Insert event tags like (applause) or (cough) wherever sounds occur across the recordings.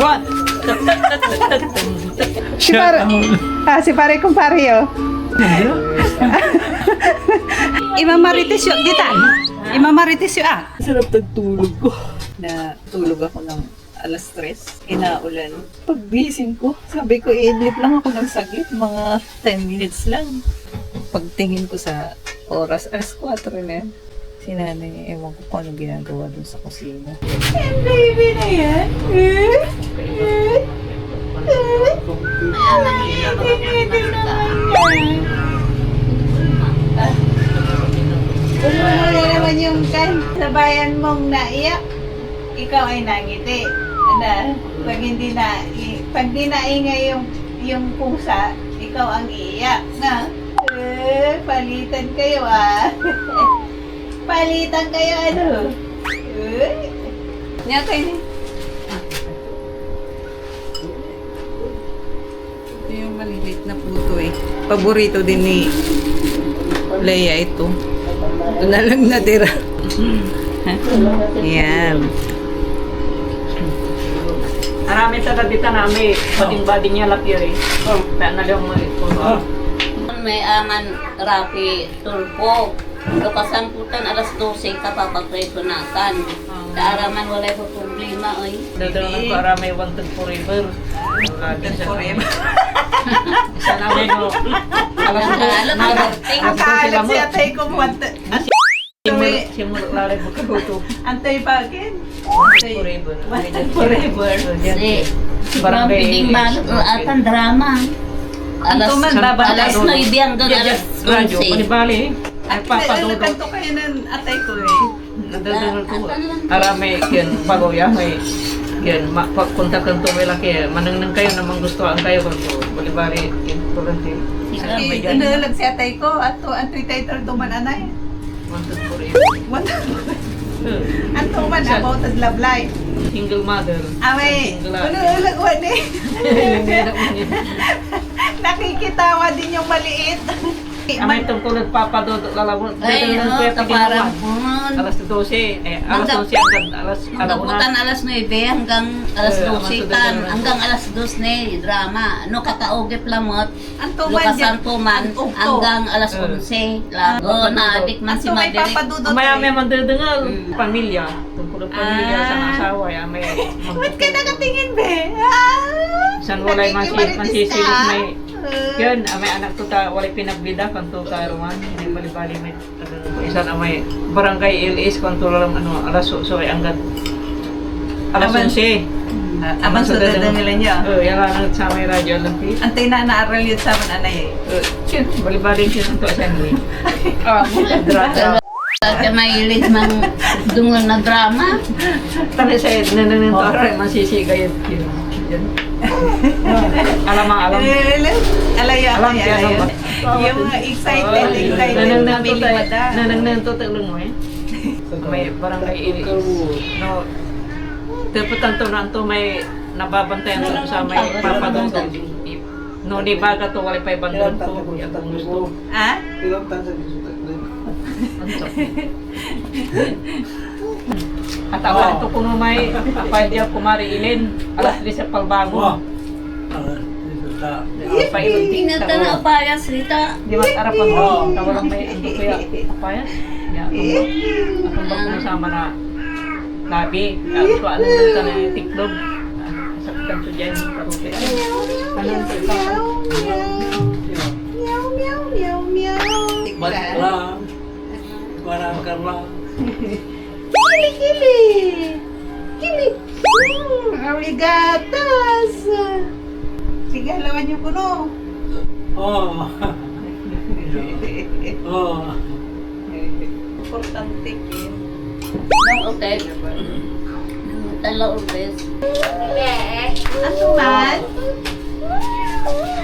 One. Si pare, ah, si pare kong pare oh. Imamarites yun, dita. Imamarites yun ah. Sarap nagtulog ko. Na tulog ako ng alas 3, kinaulan. Paggising ko, sabi ko, i-idlip lang ako ng saglit, mga 10 minutes lang. Pagtingin ko sa oras, alas 4 na. Si nanay, ewan ko kung anong ginagawa dun sa kusina. Yan, baby na yan. Eh? Eh? Eh? Tinitin naman yan. Umuwi naman yung kan, sabayan mong naiyak, ikaw ay nangiti. Ano, pag hindi na, pag di naingay yung, yung pusa, ikaw ang iiyak. Na, eh, palitan kayo ah. (laughs) palitan kayo ano. Eh, niya kayo ni. Ito yung maliliit na puto eh. Paborito din ni Leia ito. Ito na lang natira. Yan. Marami sa kadita namin, bading-bading niya laki rin. Oh. Kaya na lang mo ito. May aman rapi tulpo. Kapasamputan alas 12 kapapapreso nakan. Kaaraman walay po problema oy. Dadalo ng karamay wanted forever. Wanted forever. Isa namin (laughs) no. Alas ko. alam mo, ko sila mo. atay ko muwanta. Simul, simul, lalay mo kaguto. Antay pagin. Forever. Wanted forever. Si Barangay- Mampiding balot o atan drama. Alas, alas 9 hanggang alas Radyo, 11. panibali. Ay, papadudot. Kanto kayo ng atay ko eh. Nadadungal ko. Arame, yan, pagoya, may, yan, ma, pagpunta kang tumila kaya, manangnang kayo namang gusto ang kayo kung balibari, yan, kurante. May ganun. Inalag si atay ko. Ato, antoy title tuman anay. Wanted forever. What? Uh, Anto man Sa- about the love life. Single mother. Away, Single ulo mother. ulo wan (laughs) eh. Hindi na (laughs) ulit. Nakikitawa din yung maliit. Amay tungkol nagpapadudot lalabon. Ay, no, ko yung kaparang pun. Alas 12, eh, alas Magka- 12 hanggang alas Magabutan alauna. alas 9 hanggang alas Eh, 12 ang kan masusunod. hanggang alas 2 ni drama. No kakaugip lamot. Anto man Lukasan po man Ang ugto. hanggang alas Eh. 11. Lago na adik man si Anto may Madirik. papadudot. Maya eh. may mandadangal. Mm. Pamilya. Tungkol ng pamilya Ah. sa asawa. Ya, may (laughs) Ba't ka nakatingin be? Ah! San walay Nakikimaritis masi- mansisilip ka? may Ah. Yan, ah, may anak to ta, walay pinagbida kanto karuan. Hindi bali-bali may ano, isa na may barangay LS kanto lang ano alas so, so alas Aban- 11. Ah, Aman sa dada nila niya. Oh, yan lang sa may radyo lang pi. Antay na naaral yun sa man anay eh. Uh, Yan, bali-bali siya kanto assembly. (laughs) Ah, drama. Kaya mahilig mang dungal na drama. Tani sa nananong to aray masisigayan. Yan. (laughs) Alam ang alam. Alaya, Alam alaya. naman. Yung mga excited, excited Nanang na nanto may tayo. limada. Nanang nanto tayo lang mo eh. (laughs) May barangay iris. No. Tapos tanto na to may nababantayan sa may papadungtong. No, di baga to wala pa ibandon to. Yan ang gusto. Ah? (laughs) At awan to kuno may apay diya kumari ilin. Alas 3 sa ilin. Tinata na payas rita. Di mas arapan mo. Tawalang may ando kaya apayas. Ya, akong ba kung sama na labi. Ang tuwa na sa na tiklog. Sa kanto dyan. Karuti. Ano ang tuwa? Meow, meow, meow, meow. Baliklah. Barangkanlah. (laughs) Kili, kili. Kili. Hmm, arigatas. Sige, lawan niyo kuno. Oh. (laughs) Oh. Importante kin. Nang okay. Tala ulit. Ano man?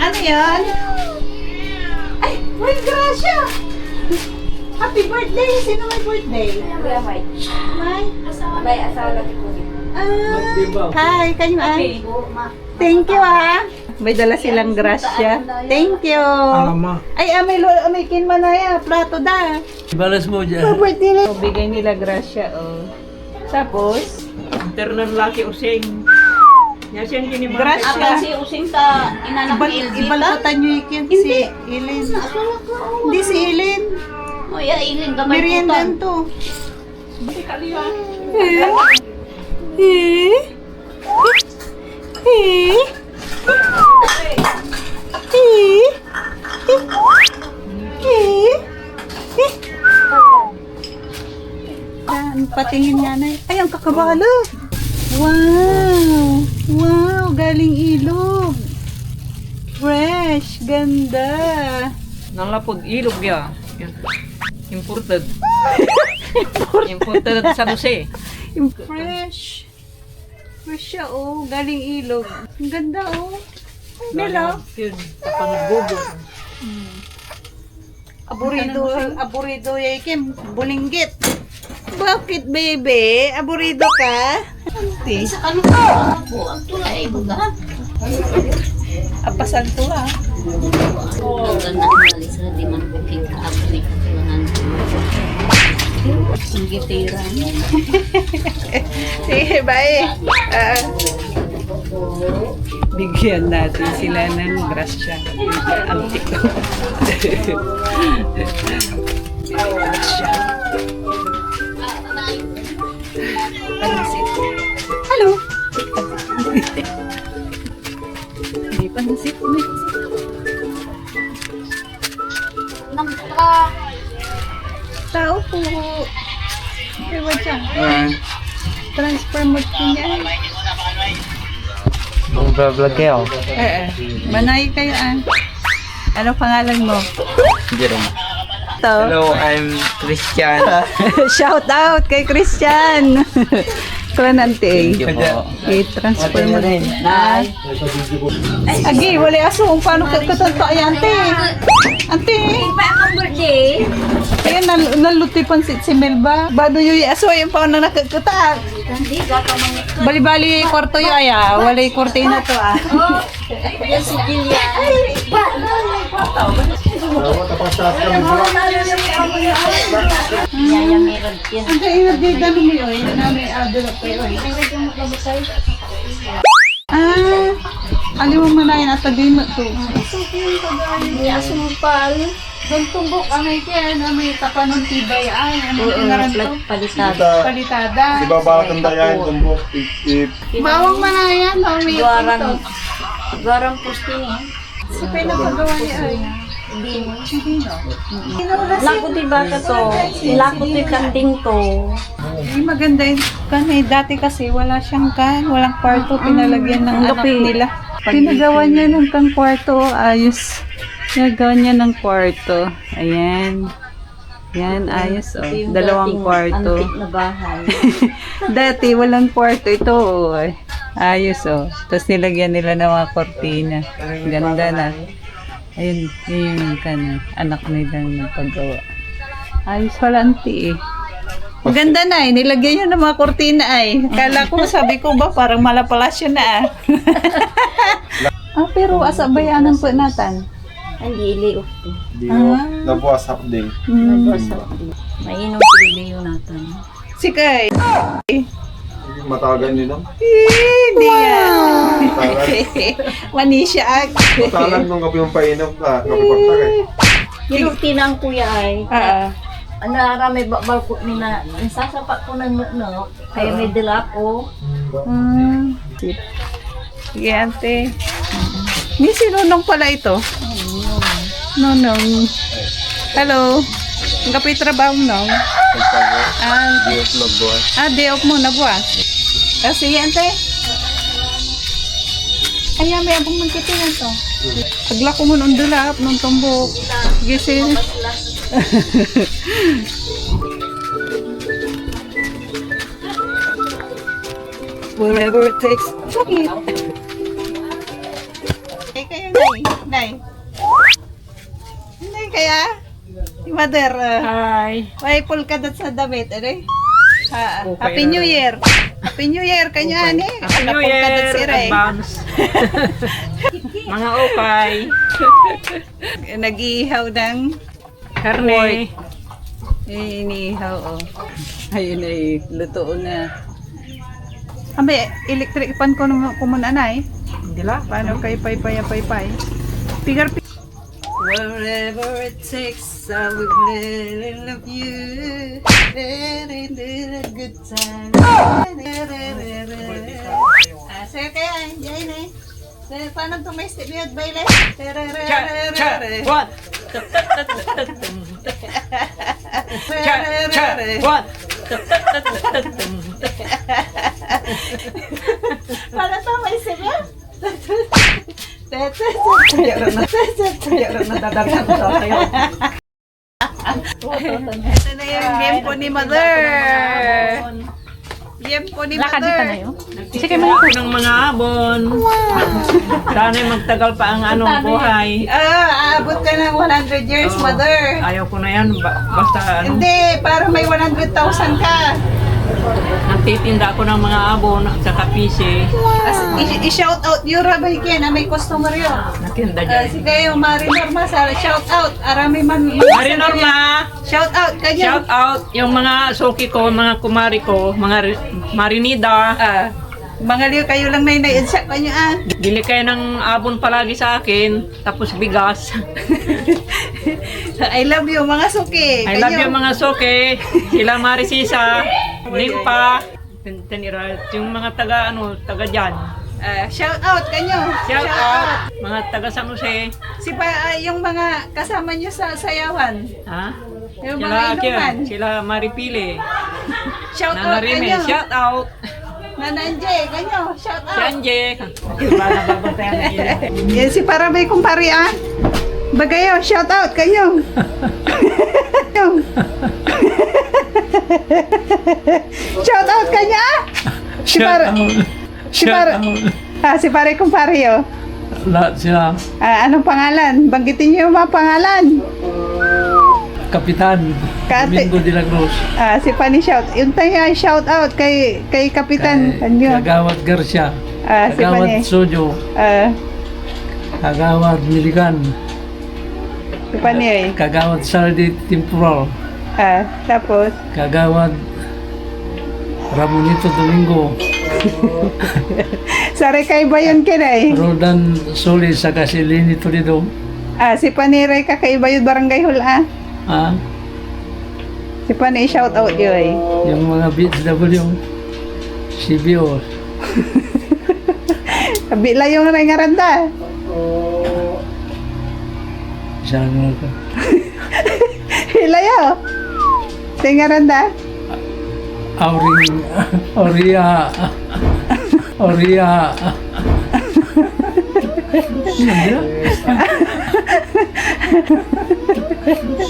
Ano yan? Ay, may grasya! Happy birthday! Sino may birthday? May? May asawa ko. Ah, hi, kayo ah. Thank you ah. May dala silang grasya. Thank you. Alamak. Ay, ah, may, lo- may kinman na yan. Plato da. Balas mo Oh, dyan. birthday na. Bigay nila grasya. Oh. Tapos, internon laki using. Apan Gracia. si Using ta inanak Ibal, ni Elvita. ibalatan nyo ikin si Ilin. Hindi si Ilin. O ya, ilin gamay Meriendan putan. to. Yan, patingin nga na. Ay, ang kakabalo. Wow! Wow, galing ilog. Fresh, ganda. Nalapod ilog ya. Yan. Imported. Imported sa Jose. Fresh. Fresh siya, oh. Galing ilog. Ang ganda, oh. Melo. Yun, pangbobo. Aburido, aburido yakin. Bulinggit. Bakit, baby? Aburido ka? Auntie. Sa ano po ang tulay baga. Apasan to, ah. Ang ganda ng alis na di man booking ka ako ni katulangan. Ang gitira. Sige, bye. Ah. Bigyan natin sila ng grasya. Antik ko. Pansit. Hello. Hindi pansit. May tao po. Ewan siya. Transfer mo po niya. Mag-vlog kayo. Eh, eh. Manay kayo ah. Ano pangalan mo? Jerome. To. Hello, I'm Christian. (laughs) Shout out kay Christian. (laughs) Klanante. Thank you po. I-transfer mo rin. Nay. Agi, wala aso kung paano ka katanto ay ante. Ante. Pa akong birthday. Ayun, nal naluti pansit si Melba. Bado yung aso yung paano nakakata. Hindi ka ka mga Bali-bali kwarto yung aya. Wala yung kortina to ah. Yan si Jillian. Kainag di dami mo ko yun. Ah, at tagay mo to. Iya sumpal. Doon tumbok ang may kaya na may tapanon tibay ay ano ngaran to? Palitada. Palitada. Di ba bawat ang dayan, tumbok, tip, Bawang manayan no may Guaran. Guaran posting eh. Si Pay na pagawa niya ay. Hindi mo. Hindi no. Lako di ba ka to? Lako di kanding to. Ay, maganda yun. Kanay, dati kasi wala siyang kan, walang kwarto, pinalagyan ng anak nila. Pinagawa niya ng kang kwarto, ayos. Pinagawa niya ng kwarto. Ayan. Yan, ayos oh. Yung Dalawang dating kwarto. Antik na bahay. (laughs) Dati walang kwarto ito. Oh. Ayos oh. Tapos nilagyan nila ng mga kortina. Ganda na. Ayun, yun yung kan, anak nila nagpagawa. Ayos wala anti eh. Ang Ganda na eh. Nilagyan niya ng mga kortina ay. Kala ko, sabi ko ba, parang malapalasyo na ah. (laughs) ah, pero asa bayanan po natin? Hindi iliok to. di mo, nabuwas half day. Hmm. Mainom si Leo natin. Si Kay. Matagan nyo lang. Eh, Hindi yan. Matagan. (laughs) Manisya ak. Matagan nung kape yung painom ka, kapipagtag eh. Yung tinang kuya ay, Ah, ah. ano ara may babal ko ni na, nasasapak ko ng nuknuk, kaya may dila ko. Hmm. Sige, ante. Ni si Nonong pala ito. Nonong. Hello. Ang kapit trabaho nong. Ah, Di mo magbuwas. ah, day off mo na buwas. Ah, sige, ante. Ay, may abong magkitingan to. Pagla ko mo nung dulap, nung tumbok. Gising. (laughs) Wherever it takes. Sakit. Eh, kayo, Nay. Nay. Kaya? Si Mother. Uh, Hi. may pulkadat sa damit. Ano eh? Ha, Okay Happy New. Year. Happy New Year kanya ni. Happy New Year! sira eh. (laughs) Mga okay. (laughs) Nag-iihaw ng Karne. eh, iniihaw oh. Ayun ay luto na. Ambe, electric pan ko naman kumuna na eh. Hindi lang. Paano kay pay pay pay pay? Pigar pi- Wherever it takes, I will let love you. It a good time. Ah, sige kaya, yan eh. Eh, Paano ito may step yun, baile? Cha, cha, one. Cha, cha, one. Paano ito may step yun? Rin na, kaya rin nadadagan ko sa'yo. Ito na yung yempo ni mother. Yempo ni mother. Sige, may Ako ng mga abon. Sana'y magtagal pa ang anong buhay. Ah, aabot ka ng 100 years, mother. Ayaw ko na yan. Ba- basta ano, Hindi, para may 100,000 ka. Nagtitinda ako ng mga abon at saka pisi. I- i-shout out yung Rabay Ken, na may customer yun. Natinda Uh, dyan. si kayo, Mari Norma, sa shout out. Arami man. Mari Norma! Shout out kanyo. Shout out yung mga suki ko, mga kumari ko, mga ri- marinida. Ah, mga liyo kayo lang na yun sa kanyo ah. Bili kayo ng abon palagi sa akin, tapos bigas. (laughs) I love you mga suki. I love you mga suki, sila Marisisa, (laughs) Limpa, Tin- Tinira, yung mga taga ano, taga dyan. Ah, shout out kanyo. Shout out, mga taga San Jose. Si pa, ah, yung mga kasama nyo sa sayawan. Ha? Yung Sila, mga inuman. Sila Maripili, (laughs) Shout out kanyo. shout out. Nananje, kanyo. Shout out. Anje, nababantayan (laughs) na yun. Yan si Parabay kumpari ah. Bagayo, shout out. Kanyo. shout out kanya ah. Si Par si Par ah, si Pare kumpari oh. Lahat sila, Ah, anong pangalan? Banggitin niyo yung mga pangalan. Kapitan, Kate. Domingo de la Cruz, Ah, si Pani shout. Yung tayo shout out kay kay Kapitan kanyo. Kagawad Garcia, Ah, si Pani. Sojo, Ah, Kagawad Miligan, si Pani eh. Kagawad Sardi Temporal, Ah, tapos Kagawad Ramonito Domingo, (laughs) Sare kay Bayon kinay. Rodan Solis, saka si Lini Toledo. Ah, si Paniray kakaiba yung barangay hul ah. Si Pani shout out yun eh. yung mga BHW, CBO, Kabila (laughs) yung rengaranda. Isang mga (laughs) Hilayo. Rengaranda. Auring, Auria, Auria. Nandiyan?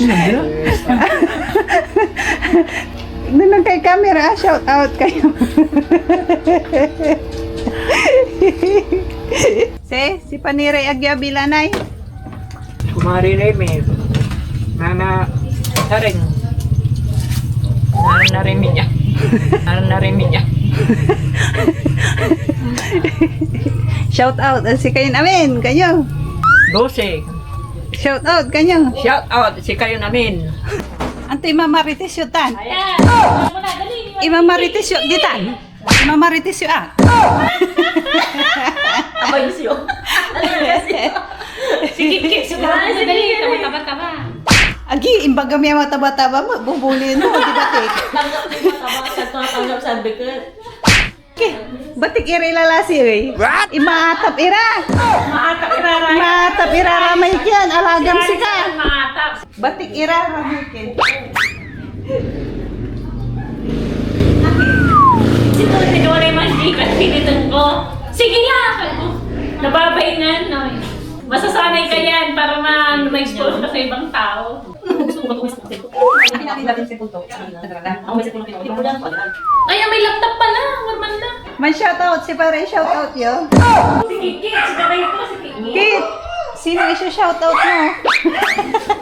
Nandiyan? Doon kay camera, shout out kayo. (laughs) si, si Paniray Agya Bilanay. Kumari Remy, Nana Taring, Nana Narimi niya, Nana Narimi niya. (laughs) Shout out si kayo namin, kayo. 12, Shout out kanyo. shout out si kayo namin. Ante mamarites yun tan. Ima marites yun ditan. Ima marites yun ah. (laughs) Abay siyo. (laughs) Sige, sugar. Dali, tama-tama. Agi, imbaga may mga taba-taba mo, bubulin mo, di batik. (laughs) Tanggap ko mataba sa tanggap sa. Okay, batik ira ilalasi, eh. What? Imaatap ira. Imaatap ira ramay yan, alagam si ka. Maatap. Batik ira ramay. Sino tinulay mas di ka tinitong ko? Sige lang! Nababaingan, no? Masasanay ka yan para ma- ma-expose ka sa ibang tao. Ay, may laptop pala. Normal na. Man shout out si pare, shout out yo. Sabay ko si Kiki. Kit, sino iso shout out mo? (laughs)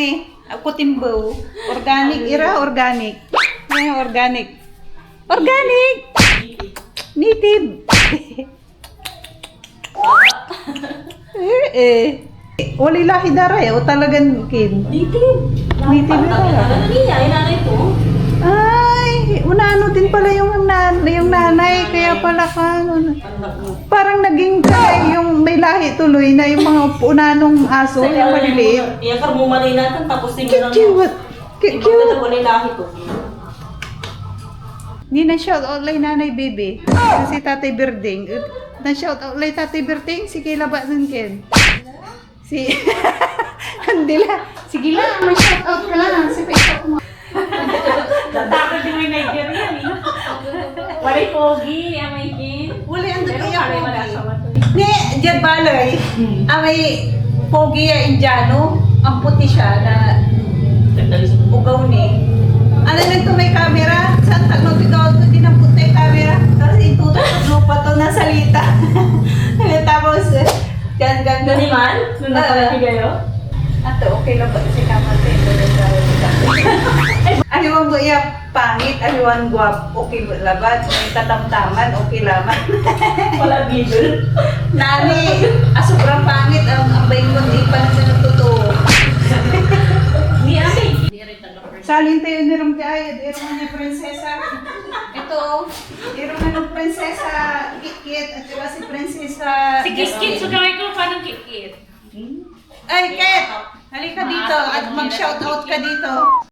ini kutimbo. Organic ira organic. Ini organic. Organic. Native. eh eh. Wali lahi daray o talagang kin. Native. Native ira. Ano niya? Inanay ko? Ah, ay, unano din pala yung, nan yung nanay, kaya pala ka, ano, parang naging kaya yung may lahi tuloy na yung mga unanong aso, yung maliliit. Iya, kar mo mali natin tapos tingin lang. Cute, cute, Iba cute. na wala lahi ko. Hindi na shout out lay nanay baby. Kasi tatay Berding. Na shout out lay tatay Berding. Sige laba nun ken. Si... (laughs) Hindi la. Sige la, may shout out ka lang. Si Facebook mo. Takot yung may Nigerian eh. Walay pogi, amay kin. Wala ang pare wala pogi. sa. Ni, Jed Baloy. Ang may pogi ya Indiano. Ang puti siya na ugaw ni. Ano nito may camera? Saan tagno bitaw ko din ang puti camera? Tapos itutok lupa to na salita. (laughs) Tapos, gan gan gan. Gani man? Nung nakalaki kayo? Ato, okay lang ba si Kamate? Mo iya pangit, aliwan guwap, okay laban, may tatamtaman, okay laman. (laughs) Wala bidol. Nani, ah, sobrang pangit, ang ang baingon, di pa na siya totoo. Ni amay. Salin tayo ni Rum Kaya, di Rum ni Prinsesa. Ito, di Rum ni Prinsesa Kikit, at saka si Prinsesa... Si Kiskit, so gawin ko paano kikit. Ay, Ket! Halika dito at mag-shoutout ka dito.